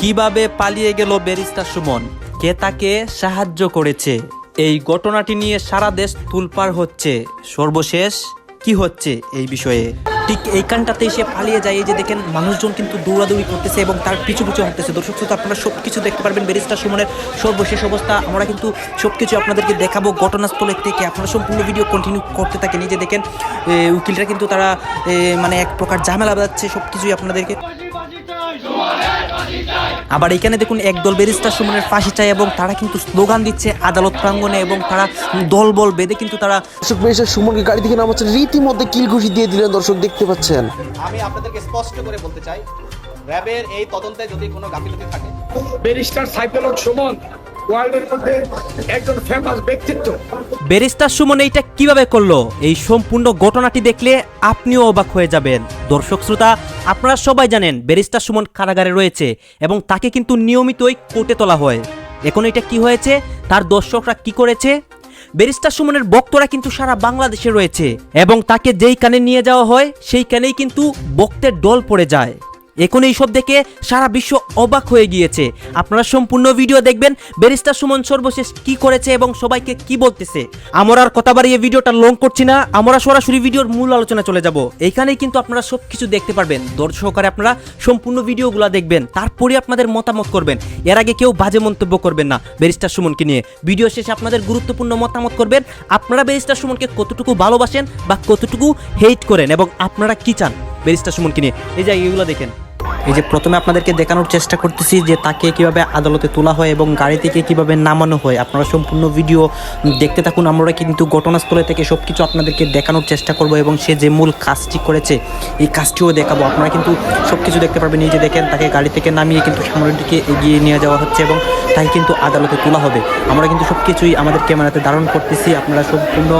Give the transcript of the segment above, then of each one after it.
কীভাবে পালিয়ে গেল ব্যারিস্টার সুমন? কে তাকে সাহায্য করেছে? এই ঘটনাটি নিয়ে সারা দেশ তুলপার হচ্ছে। সর্বশেষ, কি হচ্ছে এই বিষয়ে? ঠিক এইখানটাতে এসে পালিয়ে যায়। এই যে দেখেন, মানুষজন কিন্তু দৌড়াদৌড়ি করতেছে এবং তার পিছু পিছু হাঁটতেছে। দর্শক শ্রোতা, আপনারা সব কিছু দেখতে পারবেন ব্যারিস্টার সুমনের সর্বশেষ অবস্থা। আমরা কিন্তু সব কিছু আপনাদেরকে দেখাবো ঘটনাস্থলের থেকে। আপনারা সম্পূর্ণ ভিডিও কন্টিনিউ করতে থাকেন। এই যে দেখেন উকিলরা কিন্তু তারা মানে এক প্রকার ঝামেলা বাজাচ্ছে সব কিছুই আপনাদেরকে। আবার এখানে দেখুন একদল ব্যারিস্টার সুমনের ফাঁসি চায় এবং তারা কিন্তু স্লোগান দিচ্ছে আদালত প্রাঙ্গণে এবং তারা দলবল বেঁধে কিন্তু তারা দর্শক ব্যারিস্টার সুমনকে গাড়ি থেকে নামাচ্ছেন রীতিমধ্যে কিল ঘুষি দিয়ে দিলেন দর্শক দেখতে পাচ্ছেন। আমি আপনাদেরকে স্পষ্ট করে বলতে চাই র্যাবের এই তদন্তে যদি কোনো গাফিলতি থাকে। ব্যারিস্টার সাইফুল সুমন ওয়ার্ল্ডের সুমন এইটা কীভাবে করল? এই সম্পূর্ণ ঘটনাটি দেখলে আপনিও অবাক হয়ে যাবেন। দর্শক শ্রোতা, আপনারা সবাই জানেন ব্যারিস্টার সুমন কারাগারে রয়েছে এবং তাকে কিন্তু নিয়মিতই কোর্টে তোলা হয়। এখন এটা কি হয়েছে? তার দর্শকরা কি করেছে? ব্যারিস্টার সুমনের বক্তরা কিন্তু সারা বাংলাদেশে রয়েছে এবং তাকে যেই কানে নিয়ে যাওয়া হয়, সেই কানেই কিন্তু বক্তের ডল পড়ে যায়। এখন এইসব দেখে সারা বিশ্ব অবাক হয়ে গিয়েছে। আপনারা সম্পূর্ণ ভিডিও দেখবেন, ব্যারিস্টার সুমন সর্বশেষ কি করেছে এবং সবাইকে কি বলতেছে। আমরা আর কথা বাড়িয়ে ভিডিওটা লং করছি না, আমরা সরাসরি ভিডিওর মূল আলোচনা চলে যাব। এখানেই কিন্তু আপনারা সব কিছু দেখতে পারবেন। দর্শক সহকারে আপনারা সম্পূর্ণ ভিডিওগুলো দেখবেন, তারপরে আপনাদের মতামত করবেন। এর আগে কেউ বাজে মন্তব্য করবেন না ব্যারিস্টার সুমনকে নিয়ে। ভিডিও শেষে আপনাদের গুরুত্বপূর্ণ মতামত করবেন। আপনারা ব্যারিস্টার সুমনকে কতটুকু ভালোবাসেন বা কতটুকু হেট করেন এবং আপনারা কি চান ব্যারিস্টার সুমনকে নিয়ে? এই যে এগুলো দেখেন। এই যে প্রথমে আপনাদেরকে দেখানোর চেষ্টা করতেছি যে তাকে কীভাবে আদালতে তোলা হয় এবং গাড়ি থেকে কীভাবে নামানো হয়। আপনারা সম্পূর্ণ ভিডিও দেখতে থাকুন। আমরা কিন্তু ঘটনাস্থলে থেকে সব কিছু আপনাদেরকে দেখানোর চেষ্টা করব এবং সে যে মূল কাজটি করেছে, এই কাজটিও দেখাবো। আপনারা কিন্তু সব কিছু দেখতে পারবেন। এই যে দেখেন, তাকে গাড়ি থেকে নামিয়ে কিন্তু সামনের দিকে এগিয়ে নিয়ে যাওয়া হচ্ছে এবং তাই কিন্তু আদালতে তোলা হবে। আমরা কিন্তু সব কিছুই আমাদের ক্যামেরাতে ধারণ করতেছি। আপনারা সম্পূর্ণ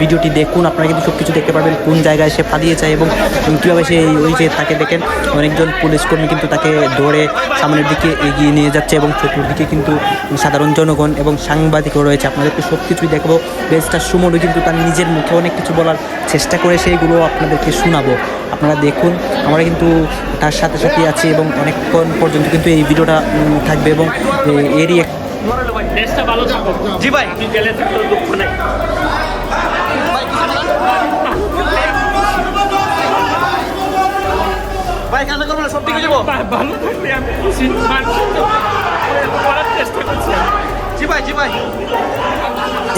ভিডিওটি দেখুন। আপনারা কিন্তু সব কিছু দেখতে পারবেন কোন জায়গায় সে পালিয়ে যায় এবং কীভাবে সে ওই যে তাকে দেখেন, অনেকজন পুলিশ কর্মী কিন্তু তাকে ধরে সামনের দিকে এগিয়ে নিয়ে যাচ্ছে এবং চতুর্দিকে কিন্তু সাধারণ জনগণ এবং সাংবাদিকও রয়েছে। আপনাদেরকে সব কিছুই দেখব। বেস্টার সুমনও কিন্তু তার নিজের মুখে অনেক কিছু বলার চেষ্টা করে সেইগুলো আপনাদেরকে শোনাবো। আপনারা দেখুন, আমরা কিন্তু তার সাথে সাথে আছি এবং অনেকক্ষণ পর্যন্ত কিন্তু এই ভিডিওটা থাকবে এবং এরই এক জি ভাই। গেলে দুঃখ ভাই কান্না করব না সব ঠিক হয়ে যাব। ভালো থাকলে আমি খুশি। চেষ্টা করছি জি ভাই জি ভাই।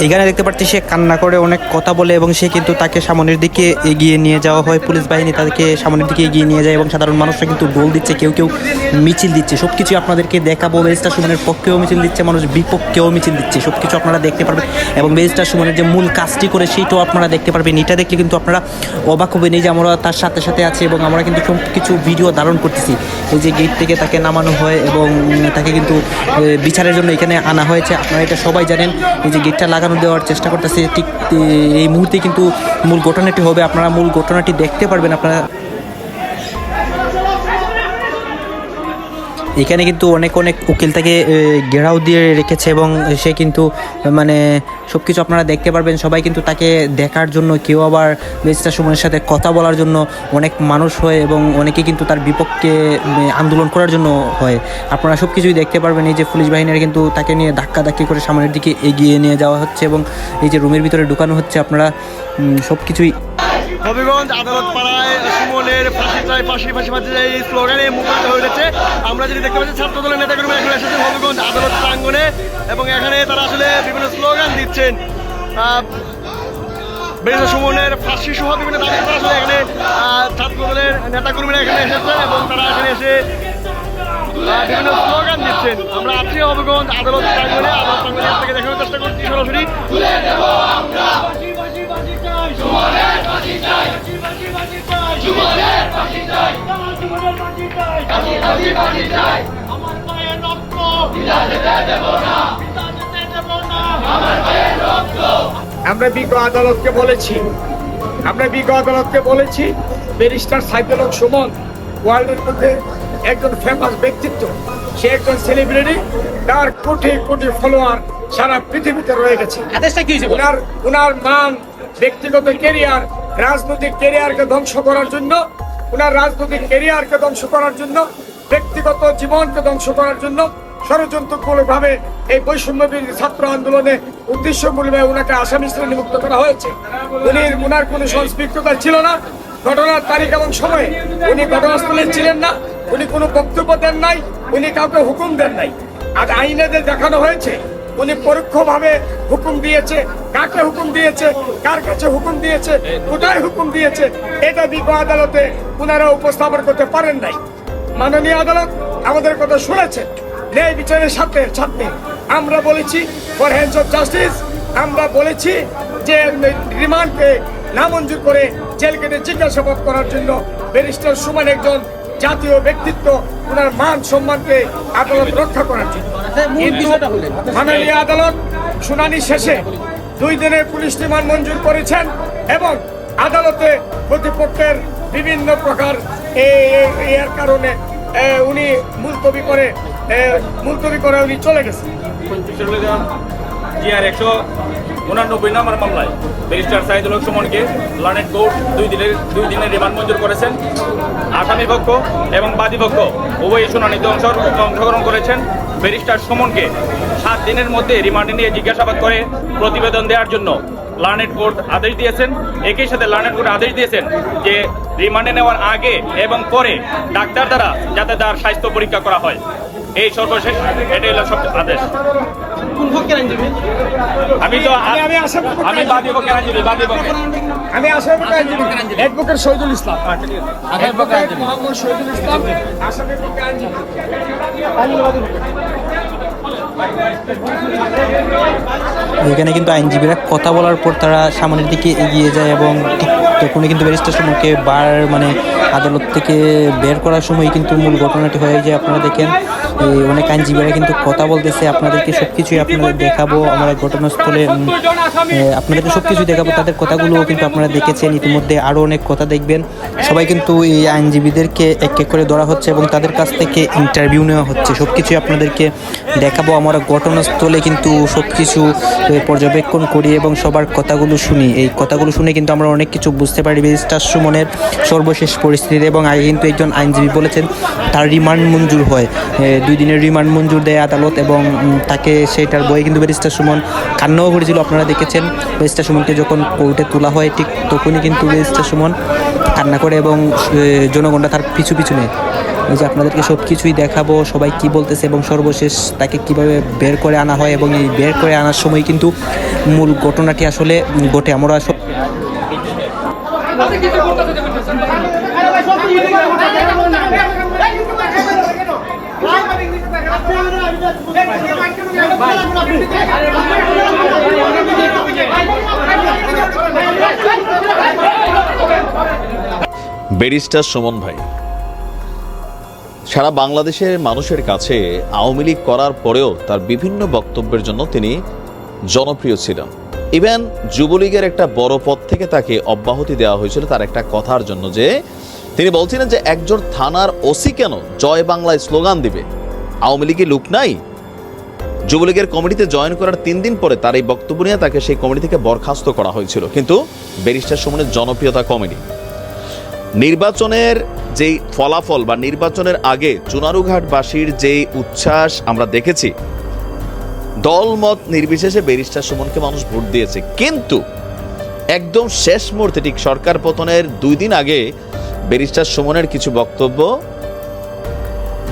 এইখানে দেখতে পাচ্ছি সে কান্না করে, অনেক কথা বলে এবং সে কিন্তু তাকে সামনের দিকে এগিয়ে নিয়ে যাওয়া হয়। পুলিশ বাহিনী তাদেরকে সামনের দিকে এগিয়ে নিয়ে যায় এবং সাধারণ মানুষরা কিন্তু গোল দিচ্ছে, কেউ কেউ মিছিল দিচ্ছে। সব কিছু আপনাদেরকে দেখাবো। বেরিস্টার সুমনের পক্ষেও মিছিল দিচ্ছে, মানুষ বিপক্ষেও মিছিল দিচ্ছে। সব কিছু আপনারা দেখতে পারবেন এবং বেরিস্টার সুমনের যে মূল কাজটি করে সেইটাও আপনারা দেখতে পারবেন। এটা দেখলে কিন্তু আপনারা অবাক হবেন। এই যে আমরা তার সাথে সাথে আছি এবং আমরা কিন্তু সব কিছু ভিডিও ধারণ করতেছি। এই যে গেট থেকে তাকে নামানো হয় এবং তাকে কিন্তু বিচারের জন্য এখানে আনা হয়েছে। আপনারা এটা সবাই জানেন। এই যে গেটটা লাগানো দেওয়ার চেষ্টা করতেছে। ঠিক এই মুহূর্তে কিন্তু মূল ঘটনাটি হবে। আপনারা মূল ঘটনাটি দেখতে পারবেন। আপনারা এখানে কিন্তু অনেক অনেক উকিল তাকে ঘেরাও দিয়ে রেখেছে এবং সে কিন্তু মানে সব কিছু আপনারা দেখতে পারবেন। সবাই কিন্তু তাকে দেখার জন্য, কেউ আবার বেস্টার সুমনের সাথে কথা বলার জন্য অনেক মানুষ হয় এবং অনেকে কিন্তু তার বিপক্ষে আন্দোলন করার জন্য হয়। আপনারা সব কিছুই দেখতে পারবেন। এই যে পুলিশ বাহিনীর কিন্তু তাকে নিয়ে ধাক্কা ধাক্কি করে সামনের দিকে এগিয়ে নিয়ে যাওয়া হচ্ছে এবং এই যে রুমের ভিতরে ঢুকানো হচ্ছে আপনারা সব কিছুই হবিগঞ্জ আদালত পাড়ায় সুমনের ফাঁসি চাই ফাঁসি ফাঁসি ফাঁসি চাই এই স্লোগানে মুখরিত হয়ে উঠেছে। আমরা যদি দেখতে পাচ্ছি ছাত্র দলের নেতাকর্মী এখানে এসেছেন হবিগঞ্জ আদালত প্রাঙ্গণে এবং এখানে তারা আসলে বিভিন্ন স্লোগান দিচ্ছেন। বেশ সুমনের ফাঁসি সহ বিভিন্ন দাবি আসলে এখানে ছাত্র দলের নেতাকর্মীরা এখানে এসেছেন এবং তারা এখানে এসে বিভিন্ন স্লোগান দিচ্ছেন। আমরা আছি হবিগঞ্জ আদালত প্রাঙ্গণে। আদালত প্রাঙ্গণে থেকে দেখানোর চেষ্টা করছি সরাসরি। আমরা বিজ্ঞ আদালতকে বলেছি আমরা বিজ্ঞ আদালতকে বলেছি ব্যারিস্টার সাইফুল সুমন ওয়ার্ল্ডের মধ্যে একজন ফেমাস ব্যক্তিত্ব সে একজন সেলিব্রিটি তার কোটি কোটি ফলোয়ার সারা পৃথিবীতে রয়ে গেছে। ওনার ওনার মান ব্যক্তিগত কেরিয়ার রাজনৈতিক কেরিয়ারকে ধ্বংস করার জন্য ওনার রাজনৈতিক কেরিয়ারকে ধ্বংস করার জন্য, ব্যক্তিগত জীবনকে ধ্বংস করার জন্য ষড়যন্ত্রমূলকভাবে এই বৈষম্য ছাত্র আন্দোলনে উদ্দেশ্যমূলকভাবে ওনাকে আসামি শ্রেণীমুক্ত করা হয়েছে। উনি ওনার কোনো সংস্পৃক্ততা ছিল না। ঘটনার তারিখ এবং সময়ে উনি ঘটনাস্থলে ছিলেন না। উনি কোনো বক্তব্য দেন নাই, উনি কাউকে হুকুম দেন নাই। আর আইনে দেখানো হয়েছে উনি পরোক্ষভাবে হুকুম দিয়েছে। কাকে হুকুম দিয়েছে? কার কাছে হুকুম দিয়েছে? কোথায় হুকুম দিয়েছে? এটা বিজ্ঞ আদালতে ওনারা উপস্থাপন করতে পারেন নাই। মাননীয় আদালত আমাদের কথা শুনেছেন। ন্যায় বিচারের সাথে সাথে আমরা বলেছি ফর হ্যান্ডস অফ জাস্টিস আমরা বলেছি যে রিমান্ডকে নামঞ্জুর করে জেল কেটে জিজ্ঞাসাবাদ করার জন্য ব্যারিস্টার সুমান একজন জাতীয় ব্যক্তিত্ব ওনার মান সম্মানকে আদালত রক্ষা করার জন্য। কিন্তু মাননীয় আদালত শুনানি শেষে দুই দিনের পুলিশ রিমান্ড মঞ্জুর করেছেন এবং আদালতে প্রতিপক্ষের বিভিন্ন প্রকার এর কারণে উনি মুলতবি করে মুলতবি করে উনি চলে গেছেন। একশো। উনানব্বই নম্বর মামলায় ব্যারিস্টার সাইদুল হক সুমনকে লানেট কোর্ট দুই দিনের দুই দিনের রিমান্ড মঞ্জুর করেছেন। আসামি পক্ষ এবং বাদী পক্ষ উভয়ই শুনানিতে অংশ- অংশগ্রহণ করেছেন। ব্যারিস্টার সুমনকে সাত দিনের মধ্যে রিমান্ডে নিয়ে জিজ্ঞাসাবাদ করে প্রতিবেদন দেওয়ার জন্য লার্নেট কোর্ট আদেশ দিয়েছেন। একই সাথে লার্নেট কোর্ট আদেশ দিয়েছেন যে রিমান্ডে নেওয়ার আগে এবং পরে ডাক্তার দ্বারা যাতে তার স্বাস্থ্য পরীক্ষা করা হয়। এই সর্বশেষ এটাই হলো সব আদেশ। আমি তো আমি- আমি আসামি আমি বাদী আইনজীবী। বাদী আমি আসামি অ্যাডভোকেট শহীদুল ইসলাম। অ্যাডভোকেট মোহাম্মদ শহীদুল ইসলাম। আসামি আইনজীবী। এখানে কিন্তু আইনজীবীরা কথা বলার পর তারা সামনের দিকে এগিয়ে যায় এবং তখনই কিন্তু ব্যারিস্টার সুমনকে বার মানে আদালত থেকে বের করার সময় কিন্তু মূল ঘটনাটি হয়ে যায়। আপনারা দেখেন অনেক আইনজীবীরা কিন্তু কথা বলতেছে, আপনাদেরকে সব কিছুই আপনাদের দেখাবো, আমরা ঘটনাস্থলে আপনাদেরকে সব কিছুই দেখাবো, তাদের কথাগুলো কিন্তু আপনারা দেখেছেন, ইতিমধ্যে আরও অনেক কথা দেখবেন। সবাই কিন্তু এই আইনজীবীদেরকে এক এক করে ধরা হচ্ছে এবং তাদের কাছ থেকে ইন্টারভিউ নেওয়া হচ্ছে। সব কিছুই আপনাদেরকে দেখাবো, আমরা ঘটনাস্থলে কিন্তু সব কিছু পর্যবেক্ষণ করি এবং সবার কথাগুলো শুনি। এই কথাগুলো শুনে কিন্তু আমরা অনেক কিছু বুঝতে পারি। ব্যারিস্টার সুমনের সর্বশেষ পরিস্থিতি এবং কিন্তু একজন আইনজীবী বলেছেন, তার রিমান্ড মঞ্জুর হয়। দুই দিনের রিমান্ড মঞ্জুর দেয় আদালত এবং তাকে সেটার বয়ে কিন্তু ব্যারিস্টার সুমন কান্নাও করেছিল। আপনারা দেখেছেন ব্যারিস্টার সুমনকে যখন কোর্টে তোলা হয় ঠিক তখনই কিন্তু ব্যারিস্টার সুমন কান্না করে এবং এ, জনগণরা তার পিছু পিছু নেয়। এই যে আপনাদেরকে সব কিছুই দেখাবো সবাই কি বলতেছে এবং সর্বশেষ তাকে কীভাবে বের করে আনা হয় এবং এই বের করে আনার সময় কিন্তু মূল ঘটনাটি আসলে ঘটে। আমরা সব ব্যারিস্টার সুমন ভাই, সারা বাংলাদেশের মানুষের কাছে আওয়ামী লীগ করার পরেও তার বিভিন্ন বক্তব্যের জন্য তিনি জনপ্রিয় ছিলেন। ইভেন যুবলীগের একটা বড় পদ থেকে তাকে অব্যাহতি দেওয়া হয়েছিল তার একটা কথার জন্য যে, তিনি বলছিলেন যে একজন থানার ওসি কেন জয় বাংলায় স্লোগান দিবে? আওয়ামী লীগের লুক নাই? যুবলীগের কমিটিতে জয়েন করার তিন দিন পরে তার এই বক্তব্য নিয়ে তাকে সেই কমিটি থেকে বরখাস্ত করা হয়েছিল। কিন্তু ব্যারিস্টার সুমনের জনপ্রিয়তা কমেনি। নির্বাচনের যেই ফলাফল বা নির্বাচনের আগে চুনারুঘাটবাসীর যেই উচ্ছ্বাস আমরা দেখেছি, দলমত নির্বিশেষে ব্যারিস্টার সুমনকে মানুষ ভোট দিয়েছে। কিন্তু একদম শেষ মুহূর্তে ঠিক সরকার পতনের দুই দিন আগে ব্যারিস্টার সুমনের কিছু বক্তব্য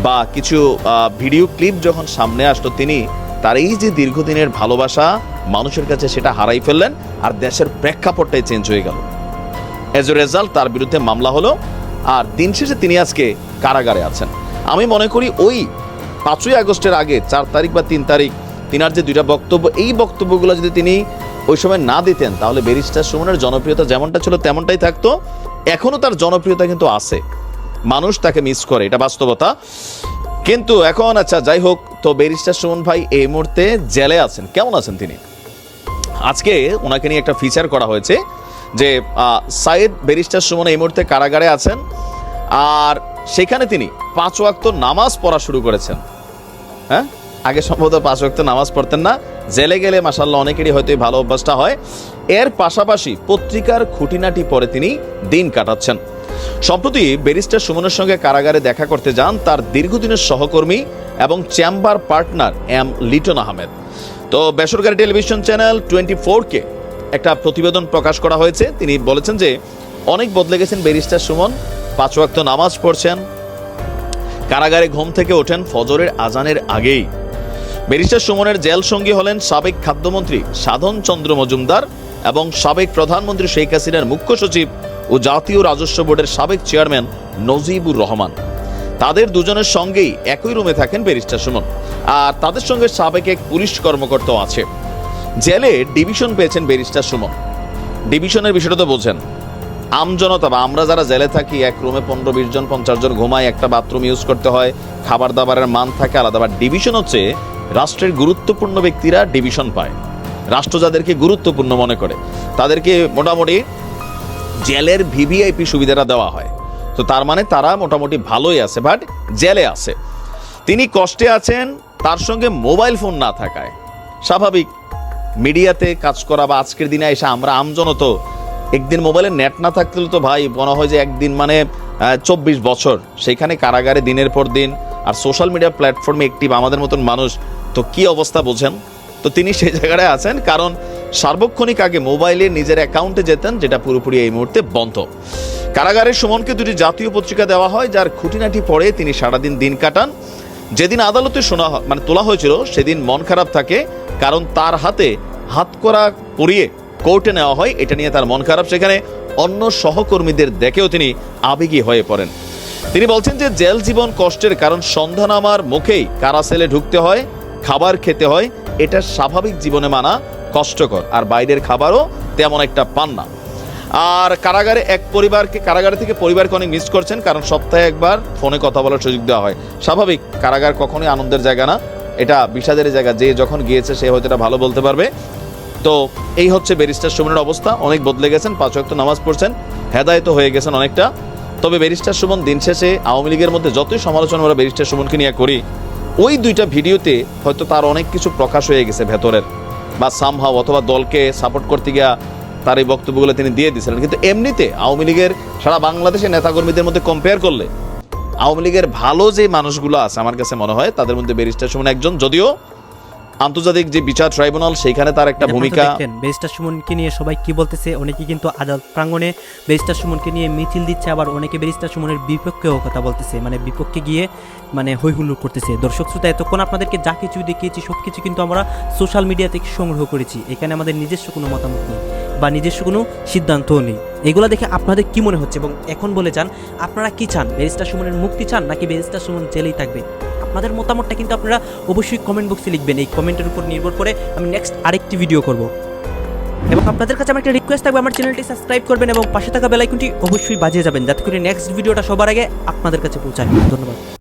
বা কিছু ভিডিও ক্লিপ যখন সামনে আসলো তিনি, তার এই যে দীর্ঘদিনের ভালোবাসা মানুষের কাছে সেটা হারাই ফেললেন আর দেশের প্রেক্ষাপটটাই চেঞ্জ হয়ে গেল। এজ এ রেজাল্ট তার বিরুদ্ধে মামলা হলো আর দিন শেষে তিনি আজকে কারাগারে আছেন। আমি মনে করি ওই পাঁচই আগস্টের আগে, চার তারিখ বা তিন তারিখ, তিনার যে দুইটা বক্তব্য, এই বক্তব্যগুলো যদি তিনি ওই সময় না দিতেন, তাহলে ব্যারিস্টার সুমনের জনপ্রিয়তা যেমনটা ছিল তেমনটাই থাকতো। এখনও তার জনপ্রিয়তা কিন্তু আছে। মানুষ তাকে মিস করে, এটা বাস্তবতা। কিন্তু এখন আচ্ছা যাই হোক, তো ব্যারিস্টার সুমন ভাই এই মুহূর্তে জেলে আছেন। কেমন আছেন তিনি? আজকে ওনাকে নিয়ে একটা ফিচার করা হয়েছে যে সাইদ ব্যারিস্টার সুমন এই মুহূর্তে কারাগারে আছেন আর সেখানে তিনি পাঁচ ওয়াক্ত নামাজ পড়া শুরু করেছেন। হ্যাঁ? আগে সম্ভবত পাঁচ ওয়াক্ত নামাজ পড়তেন না। জেলে গেলে মাসাল্লাহ অনেকেরই হয়তো ভালো অভ্যাসটা হয়। এর পাশাপাশি পত্রিকার খুঁটিনাটি পরে তিনি দিন কাটাচ্ছেন। সম্প্রতি ব্যারিস্টার সুমনের সঙ্গে কারাগারে দেখা করতে যান তার দীর্ঘদিনের সহকর্মী এবং chamber partner M Liton Ahmed. তো বেসরকারি টেলিভিশন চ্যানেল টোয়েন্টি ফোরকে একটা প্রতিবেদন প্রকাশ করা হয়েছে। তিনি বলেছেন যে, অনেক বদলে গেছেন ব্যারিস্টার সুমন। পাঁচ ওয়াক্ত নামাজ পড়ছেন। কারাগারে ঘুম থেকে ওঠেন ফজরের আজানের আগেই। ব্যারিস্টার সুমনের জেল সঙ্গী হলেন সাবেক খাদ্যমন্ত্রী সাধন চন্দ্র মজুমদার এবং সাবেক প্রধানমন্ত্রী শেখ হাসিনার মুখ্য সচিব ও জাতীয় রাজস্ব বোর্ডের সাবেক চেয়ারম্যান নজিবুর রহমান। তাদের দুজনের সঙ্গেই একই রুমে থাকেন ব্যারিস্টার সুমন। আর তাদের সঙ্গে সাবেক এক পুলিশ কর্মকর্তাও আছে। জেলে ডিভিশন পেয়েছেন ব্যারিস্টার সুমন। ডিভিশনের বিষয়টা তো বোঝেন। আমজনতা বা আমরা যারা জেলে থাকি, এক রুমে পনেরো, বিশ জন, পঞ্চাশ জন ঘুমাই একটা বাথরুম ইউজ করতে হয় খাবার দাবারের মান থাকে আলাদা। বা ডিভিশন হচ্ছে রাষ্ট্রের গুরুত্বপূর্ণ ব্যক্তিরা ডিভিশন পায়। রাষ্ট্র যাদেরকে গুরুত্বপূর্ণ মনে করে, তাদেরকে মোটামুটি জেলের ভিভিআইপি সুবিধাটা দেওয়া হয়। তো তার মানে তারা মোটামুটি ভালোই আছে বাট জেলে আছে। তিনি কষ্টে আছেন, তার সঙ্গে মোবাইল ফোন না থাকায়। স্বাভাবিক, মিডিয়াতে কাজ করা বা আজকের দিনে এসে আমরা আমজনত একদিন মোবাইলে নেট না থাকতে তো ভাই, মনে হয় যে একদিন মানে চব্বিশ বছর। সেইখানে কারাগারে দিনের পর দিন, আর সোশ্যাল মিডিয়া প্ল্যাটফর্মে একটি আমাদের মতন মানুষ, তো কি অবস্থা বোঝেন? তো তিনি সেই জায়গায় আছেন, কারণ সার্বক্ষণিক আগে মোবাইলে নিজের অ্যাকাউন্টে যেতেন, যেটা পুরোপুরি এই মুহূর্তে বন্ধ। কারাগারে সুমনকে দুটি জাতীয় পত্রিকা দেওয়া হয়, যার খুঁটিনাটি পড়ে তিনি সারাদিন দিন কাটান। যেদিন আদালতে শোনা মানে তোলা হয়েছিল, সেদিন মন খারাপ থাকে, কারণ তার হাতে হাত করা পরিয়ে কোর্টে নেওয়া হয়, এটা নিয়ে তার মন খারাপ। সেখানে অন্য সহকর্মীদের দেখেও তিনি আবেগী হয়ে পড়েন। তিনি বলছেন যে, জেল জীবন কষ্টের কারণ সন্ধান আমার মুখেই কারা সেলে ঢুকতে হয়, খাবার খেতে হয়, এটা স্বাভাবিক জীবনে মানা কষ্টকর। আর বাইরের খাবারও তেমন একটা পান না। আর কারাগারে এক পরিবারকে কারাগারে থেকে পরিবারকে অনেক মিস করছেন, কারণ সপ্তাহে একবার ফোনে কথা বলার সুযোগ দেওয়া হয়। স্বাভাবিক, কারাগার কখনোই আনন্দের জায়গা না। এটা বিষাদের জায়গা। যে যখন গিয়েছে, সে হয়তো এটা ভালো বলতে পারবে। তো এই হচ্ছে ব্যারিস্টার সুমনের অবস্থা। অনেক বদলে গেছেন, পাঁচ ওয়াক্ত নামাজ পড়ছেন। হেদায়ত হয়ে গেছেন অনেকটা। তবে ব্যারিস্টার সুমন দিন শেষে আওয়ামী লীগের মধ্যে যতই সমালোচনা আমরা ব্যারিস্টার সুমনকে নিয়ে করি, ওই দুইটা ভিডিওতে হয়তো তার অনেক কিছু প্রকাশ হয়ে গেছে ভেতরের। বা সামহাও অথবা দলকে সাপোর্ট করতে গিয়া তার এই বক্তব্যগুলো তিনি দিয়ে দিয়েছিলেন কিন্তু এমনিতে আওয়ামী লীগের সারা বাংলাদেশের নেতাকর্মীদের মধ্যে কম্পেয়ার করলে আওয়ামী লীগের ভালো যে মানুষগুলো আছে, আমার কাছে মনে হয় তাদের মধ্যে ব্যারিস্টার সুমন একজন। যদিও আন্তর্জাতিক যে বিচার ট্রাইব্যুনাল সেইখানে তার একটা ভূমিকা ব্যারিস্টার সুমনকে নিয়ে সবাই কি বলতেছে অনেকে কিন্তু আদালত প্রাঙ্গণে ব্যারিস্টার সুমনকে নিয়ে মিছিল দিচ্ছে আবার অনেকে ব্যারিস্টার সুমনের বিপক্ষেও কথা বলতেছে মানে বিপক্ষে গিয়ে মানে হই হুল্লোড় করতেছে। দর্শক শ্রোতা এতক্ষণ আপনাদেরকে যা কিছু দেখিয়েছি সব কিছু কিন্তু আমরা সোশ্যাল মিডিয়া থেকে সংগ্রহ করেছি। এখানে আমাদের নিজস্ব কোনো মতামত নেই বা নিজস্ব কোনো সিদ্ধান্তও নেই। এগুলো দেখে আপনাদের কি মনে হচ্ছে এবং এখন বলে যান আপনারা কি চান ব্যারিস্টার সুমনের মুক্তি চান নাকি ব্যারিস্টার সুমন জেলেই থাকবে? আপনাদের মতামতটা কিন্তু আপনারা অবশ্যই কমেন্ট বক্সে লিখবেন। এই কমেন্টের উপর নির্ভর করে আমি নেক্সট আরেকটি ভিডিও করব। এবং আপনাদের কাছে আমার একটা রিকোয়েস্ট থাকবে, আমার চ্যানেলটি সাবস্ক্রাইব করবেন এবং পাশে থাকা বেলাইকনটি অবশ্যই বাজিয়ে যাবেন। যাতে করে নেক্সট ভিডিওটা সবার আগে আপনাদের কাছে পৌঁছায়। ধন্যবাদ।